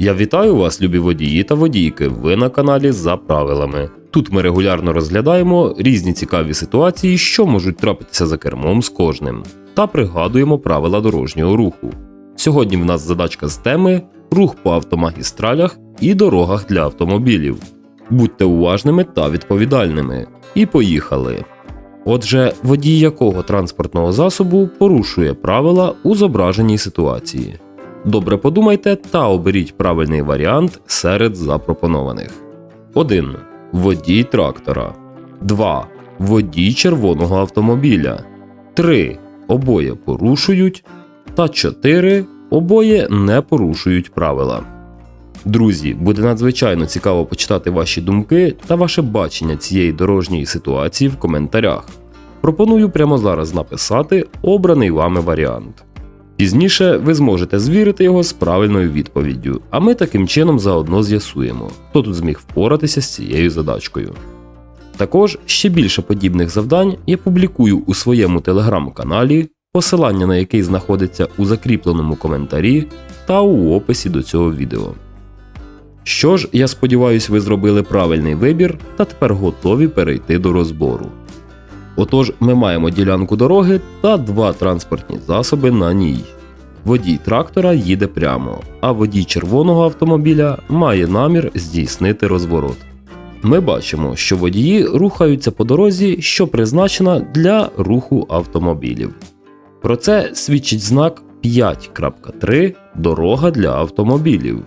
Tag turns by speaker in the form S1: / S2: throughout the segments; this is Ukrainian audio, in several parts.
S1: Я вітаю вас, любі водії та водійки. Ви на каналі за правилами. Тут ми регулярно розглядаємо різні цікаві ситуації, що можуть трапитися за кермом з кожним, та пригадуємо правила дорожнього руху. Сьогодні в нас задачка з теми рух по автомагістралях і дорогах для автомобілів. Будьте уважними та відповідальними. І поїхали. Отже, водій якого транспортного засобу порушує правила у зображеній ситуації. Добре подумайте та оберіть правильний варіант серед запропонованих. 1. Водій трактора. 2. Водій червоного автомобіля. 3. Обоє порушують. Та 4. Обоє не порушують правила. Друзі, буде надзвичайно цікаво почитати ваші думки та ваше бачення цієї дорожньої ситуації в коментарях. Пропоную прямо зараз написати обраний вами варіант. Пізніше ви зможете звірити його з правильною відповіддю, а ми таким чином заодно з'ясуємо, хто тут зміг впоратися з цією задачкою. Також ще більше подібних завдань я публікую у своєму телеграм-каналі, посилання на який знаходиться у закріпленому коментарі та у описі до цього відео. Що ж, я сподіваюся, ви зробили правильний вибір та тепер готові перейти до розбору. Отож, ми маємо ділянку дороги та два транспортні засоби на ній. Водій трактора їде прямо, а водій червоного автомобіля має намір здійснити розворот. Ми бачимо, що водії рухаються по дорозі, що призначена для руху автомобілів. Про це свідчить знак 5.3 Дорога для автомобілів.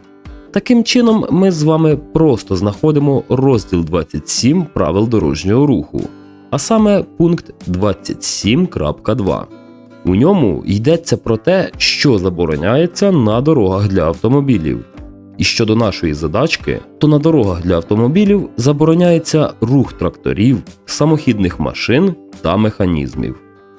S1: Таким чином, ми з вами просто знаходимо розділ 27 правил дорожнього руху, а саме пункт 27.2. У ньому йдеться про те, що забороняється на дорогах для автомобілів. І щодо нашої задачки, то на дорогах для автомобілів забороняється рух тракторів, самохідних машин та механізмів,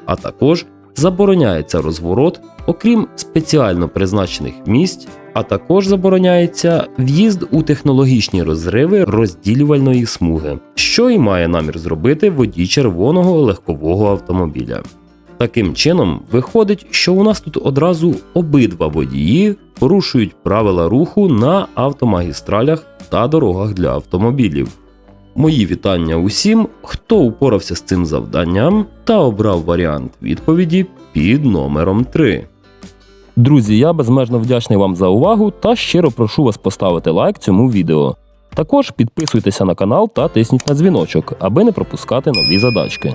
S1: а також забороняється розворот, окрім спеціально призначених місць, а також забороняється в'їзд у технологічні розриви розділювальної смуги, що і має намір зробити водій червоного легкового автомобіля. Таким чином, виходить, що у нас тут одразу обидва водії порушують правила руху на автомагістралях та дорогах для автомобілів. Мої вітання усім, хто упорався з цим завданням та обрав варіант відповіді під номером 3. Друзі, я безмежно вдячний вам за увагу та щиро прошу вас поставити лайк цьому відео. Також підписуйтеся на канал та тисніть на дзвіночок, аби не пропускати нові задачки.